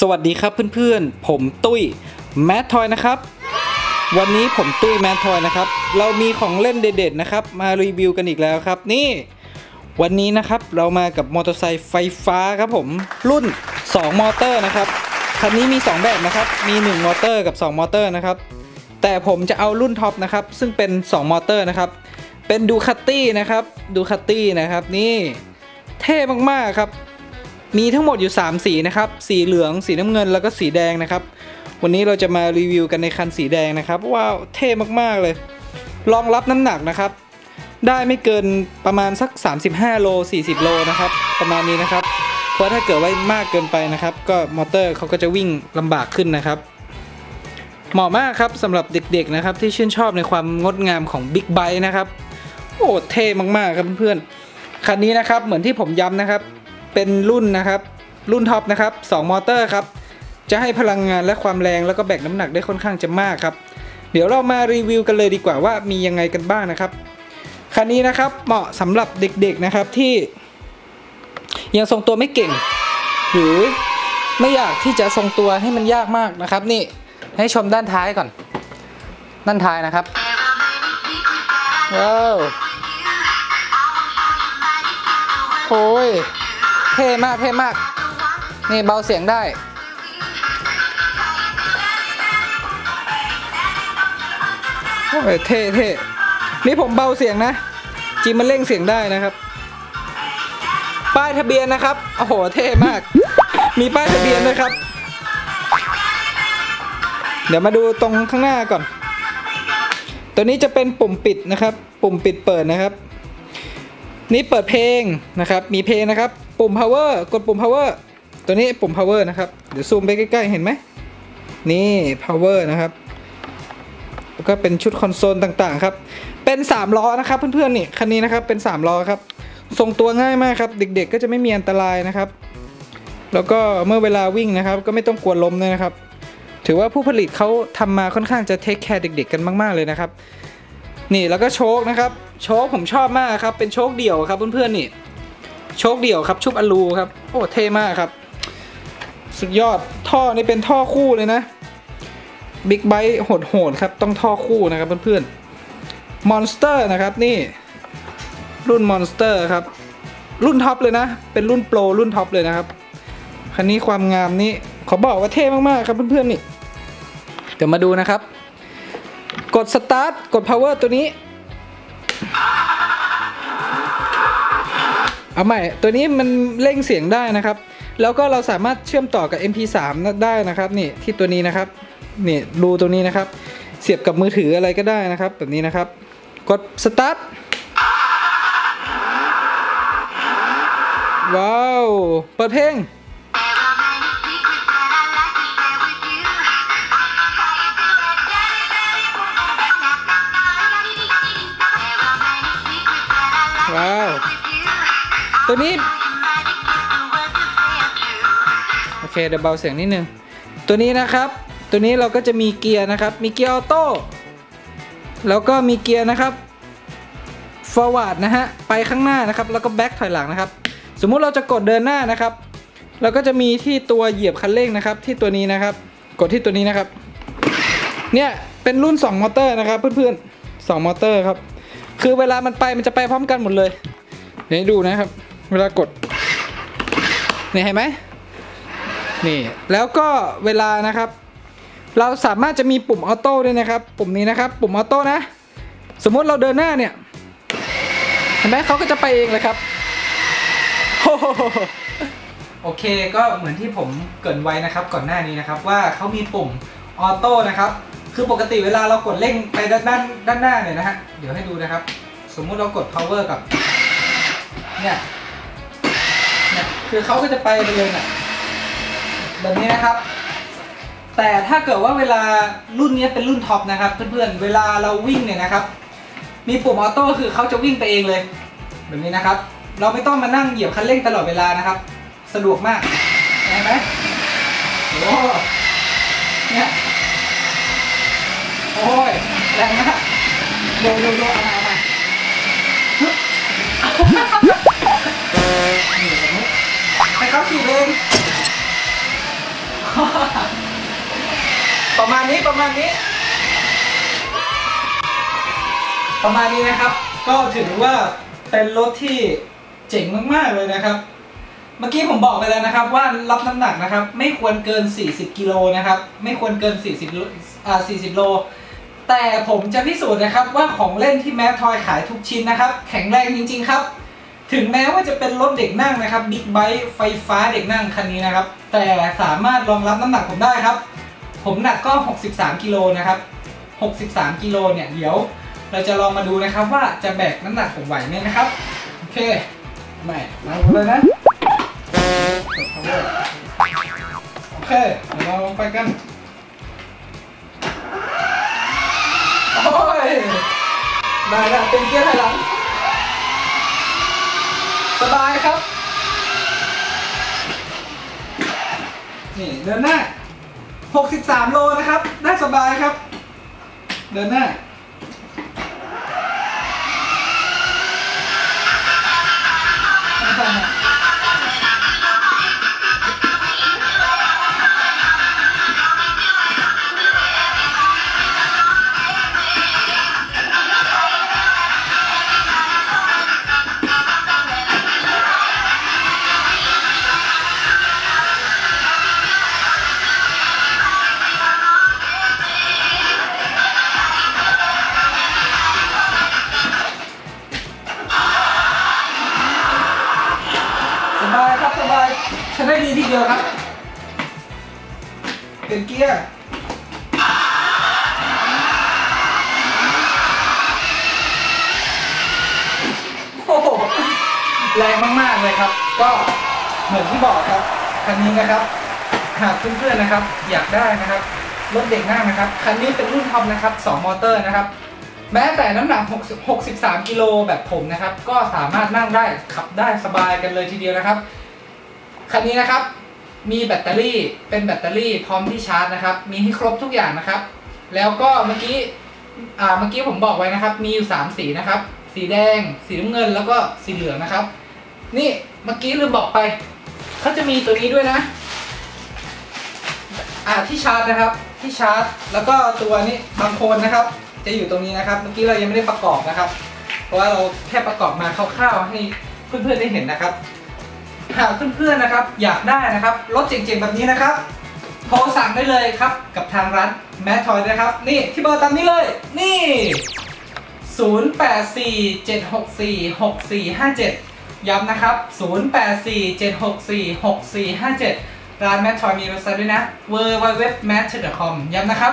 สวัสดีครับเพื่อนๆ ผมตุ้ยแมททอยนะครับ วันนี้ผมตุ้ยแมททอยนะครับ เรามีของเล่นเด็ดๆนะครับ มารีวิวกันอีกแล้วครับ นี่ วันนี้นะครับเรามากับมอเตอร์ไซค์ไฟฟ้าครับผมรุ่น 2 มอเตอร์นะครับคันนี้มี 2 แบบนะครับ มี 1 มอเตอร์กับ 2 มอเตอร์นะครับ แต่ผมจะเอารุ่นท็อปนะครับ ซึ่งเป็น 2 มอเตอร์นะครับ เป็นดูคาตี้นะครับ ดูคาตี้นะครับ นี่ เท่มากๆครับ มีทั้งหมดอยู่ 3 สีนะครับ สีเหลือง สีน้ำเงิน แล้วก็สีแดงนะครับ วันนี้เราจะมารีวิวกันในคันสีแดงนะครับ ว้าวเท่มากๆเลย รองรับน้ำหนักนะครับ ได้ไม่เกินประมาณสัก 35 โล 40 โลนะครับ ประมาณนี้นะครับ เพราะถ้าเกิดไว้มากเกินไปนะครับ ก็มอเตอร์เขาก็จะวิ่งลำบากขึ้นนะครับ เหมาะมากครับสำหรับเด็กๆนะครับ ที่ชื่นชอบในความงดงามของบิ๊กไบค์นะครับ โอ้เท่มากๆครับเพื่อนๆคันนี้นะครับเหมือนที่ผมย้ำนะครับ เป็นรุ่นนะครับ รุ่นท็อปนะครับ2มอเตอร์ครับ จะให้พลังงานและความแรงแล้วก็แบกน้ำหนักได้ค่อนข้างจะมากครับ เดี๋ยวเรามารีวิวกันเลยดีกว่าว่ามียังไงกันบ้างนะครับคันนี้นะครับเหมาะสำหรับเด็กๆนะครับที่ ยังทรงตัวไม่เก่ง หรือไม่อยากที่จะทรงตัวให้มันยากมากนะครับ นี่ให้ชมด้านท้ายก่อน ด้านท้ายนะครับว้าวโอ้ย ท่มากเท่มาก นี่เบาเสียงได้ โอ้ยเท่เท่นี่ผมเบาเสียงนะจริงมันเร่งเสียงได้นะครับ ป้ายทะเบียนนะครับ โอ้โห เท่มาก มีป้ายทะเบียนด้วยครับ เดี๋ยวมาดูตรงข้างหน้าก่อน ตัวนี้จะเป็นปุ่มปิดนะครับ ปุ่มปิดเปิดนะครับ นี่เปิดเพลงนะครับ มีเพลงนะครับ ปุ่ม power กดปุ่ม power ตัวนี้ปุ่ม power นะครับ เดี๋ยวซูมไปใกล้ๆ เห็นไหม นี่ power นะครับ แล้วก็เป็นชุดคอนโซลต่างๆ ครับ เป็น 3 ล้อนะครับ เพื่อนๆ นี่ คันนี้นะครับ เป็น 3 ล้อครับ ทรงตัวง่ายมากครับ เด็กๆ ก็จะไม่มีอันตรายนะครับ แล้วก็เมื่อเวลาวิ่งนะครับ ก็ไม่ต้องกลัวล้มเลยนะครับ ถือว่าผู้ผลิตเขาทำมาค่อนข้างจะเทคแคร์เด็ก ๆ กันมาก ๆ เลยนะครับ นี่แล้วก็โชคนะครับ โชคผมชอบมากครับ เป็นโชคเดี่ยวครับเพื่อนๆนี่ โชคเดี่ยวครับ ชุบอลูครับ โอ้เท่มากครับ สุดยอดท่อนี่เป็นท่อคู่เลยนะบิ๊กไบค์โหดๆครับ ต้องท่อคู่นะครับเพื่อนๆมอนสเตอร์นะครับนี่ รุ่นมอนสเตอร์ครับ รุ่นท็อปเลยนะ เป็นรุ่นโปรรุ่นท็อปเลยนะครับคันนี้ความงามนี้ขอบอกว่าเท่มากๆครับเพื่อนๆนี่เดี๋ยวมาดูนะครับ กดสตาร์ทกด power ตัวนี้ เอาใหม่ ตัวนี้มันเร่งเสียงได้นะครับ แล้วก็เราสามารถเชื่อมต่อกับ MP3 ได้นะครับนี่ที่ตัวนี้นะครับนี่รูตัวนี้นะครับ เสียบกับมือถืออะไรก็ได้นะครับ แบบนี้นะครับ กดสตาร์ทว้าว เปิดเพลง ว้าว ตัวนี้ โอเคเดี๋ยวเบาเสียงนิดนึง ตัวนี้นะครับ ตัวนี้เราก็จะมีเกียร์นะครับ มีเกียร์ออโต้ แล้วก็มีเกียร์นะครับ forward นะฮะ ไปข้างหน้านะครับ แล้วก็ back ถอยหลังนะครับ สมมุติเราจะกดเดินหน้านะครับ เราก็จะมีที่ตัวเหยียบคันเร่งนะครับ ที่ตัวนี้นะครับ กดที่ตัวนี้นะครับ เนี่ย เป็นรุ่น 2 มอเตอร์นะครับ เพื่อนๆ2มอเตอร์ครับ คือเวลามันไปมันจะไปพร้อมกันหมดเลย เดี๋ยวดูนะครับ เวลากดนี่เห็นไหมนี่แล้วก็เวลานะครับ เราสามารถจะมีปุ่มออโต้ด้วยนะครับ ปุ่มนี้นะครับ ปุ่มออโต้นะ สมมติเราเดินหน้าเนี่ยเห็นไหมเขาก็จะไปเองเลยครับโอเคก็เหมือนที่ผมเกรินไว้นะครับ ก่อนหน้านี้นะครับ ว่าเขามีปุ่มออโต้นะครับ คือปกติเวลาเรากดเร่งไปด้านด้านด้านหน้าเนี่ยนะฮะ เดี๋ยวให้ดูนะครับ สมมุติเรากด power กับ เนี่ย เนี่ย คือเขาก็จะไปไปเลยเนี่ยแบบนี้นะครับ แต่ถ้าเกิดว่าเวลารุ่นนี้เป็นรุ่นท็อปนะครับเพื่อนๆ เวลาเราวิ่งเนี่ยนะครับ มีปุ่มออโต้คือเขาจะวิ่งไปเองเลย แบบนี้นะครับ เราไม่ต้องมานั่งเหยียบคันเร่งตลอดเวลานะครับ สะดวกมากเห็นไหมโอ้เนี่ย โอ้ยแรงมากดนโดนโดนเอามาเอามานี่แบบนี้ให้เขาขี่เองประมาณนี้ประมาณนี้ ประมาณนี้นะครับ ก็ถือว่าเป็นรถที่เจ๋งมากๆเลยนะครับ เมื่อกี้ผมบอกไปแล้วนะครับ ว่ารับน้ำหนักนะครับ ไม่ควรเกิน 40 กิโลนะครับ ไม่ควรเกิน 40โลอ่า40 โล แต่ผมจะพิสูจน์นะครับว่าของเล่นที่แมททอยขายทุกชิ้นนะครับ แข็งแรงจริง ๆ ครับ ถึงแม้ว่าจะเป็นรถเด็กนั่งนะครับบิ๊กไบค์ไฟฟ้าเด็กนั่งคันนี้นะครับ แต่สามารถรองรับน้ำหนักผมได้ครับ ผมหนักก็ 63 กิโลนะครับ 63 กิโลเนี่ยเดี๋ยว เราจะลองมาดูนะครับว่าจะแบกน้ำหนักผมไหวไหมนะครับ โอเคไม่มาเลยนะโอเคเดี๋ยวเราลงไปกัน ได้แล้วเป็นเกียร์ถอยหลัง สบายครับ นี่เดินหน้า 63 โลนะครับ ได้สบายครับ เดินหน้าส ใช้ได้ดีทีเดียวครับ เป็นเกียร์โอ้โหแรงมากๆเลยครับ ก็เหมือนที่บอกครับคันนี้นะครับหากเพื่อนๆนะครับ อยากได้นะครับรถเด็กนั่งนะครับคันนี้เป็นรุ่นท็อปนะครับ 2 มอเตอร์นะครับ แม้แต่น้ำหนัก60 63กิโลแบบผมนะครับ ก็สามารถนั่งได้ขับได้สบายกันเลยทีเดียวนะครับ คันนี้นะครับมีแบตเตอรี่เป็นแบตเตอรี่พร้อมที่ชาร์จนะครับ มีให้ครบทุกอย่างนะครับ แล้วก็เมื่อกี้อ่าเมื่อกี้ผมบอกไว้นะครับ มีอยู่ 3 สีนะครับ สีแดง สีน้ำเงินแล้วก็สีเหลืองนะครับ นี่เมื่อกี้ลืมบอกไปเขาจะมีตัวนี้ด้วยนะอ่าที่ชาร์จนะครับที่ชาร์จ แล้วก็ตัวนี้บางโคนนะครับ จะอยู่ตรงนี้นะครับ เมื่อกี้เรายังไม่ได้ประกอบนะครับ เพราะว่าเราแค่ประกอบมาคร่าวๆให้เพื่อนๆได้เห็นนะครับ หากเพื่อนๆนะครับ อยากได้นะครับรถเจ๋งๆแบบนี้นะครับโทรสั่งได้เลยครับกับทางร้านแมททอยนะครับ นี่ที่เบอร์ตามนี้เลย นี่ 0847646457 ย้ำนะครับ 0847646457 ร้านแมททอยมีเว็บไซต์ด้วยนะ w w w m a t c o m ย้ำนะครับ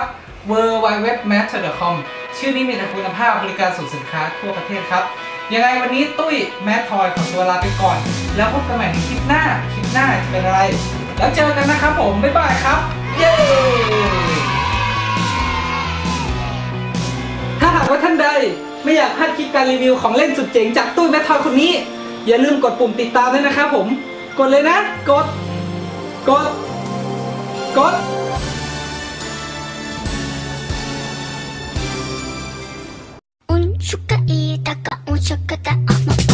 w w w m a t c o m ชื่อนี้มีแต่คุณภาพบริการส่งสินค้าทั่วประเทศครับ ยังไงวันนี้ตุ้ยแมททอยขอตัวลาไปก่อน แล้วพบกันใหม่ในคลิปหน้า คลิปหน้าจะเป็นอะไร แล้วเจอกันนะครับผม บ๊ายบายครับ เย้ถ้าหากว่าท่านใดไม่อยากพลาดคลิปการรีวิวของเล่นสุดเจ๋งจากตุ้ยแมททอยคนนี้ อย่าลืมกดปุ่มติดตามด้วยนะครับผม กดเลยนะ กด กด กด たか面白かった。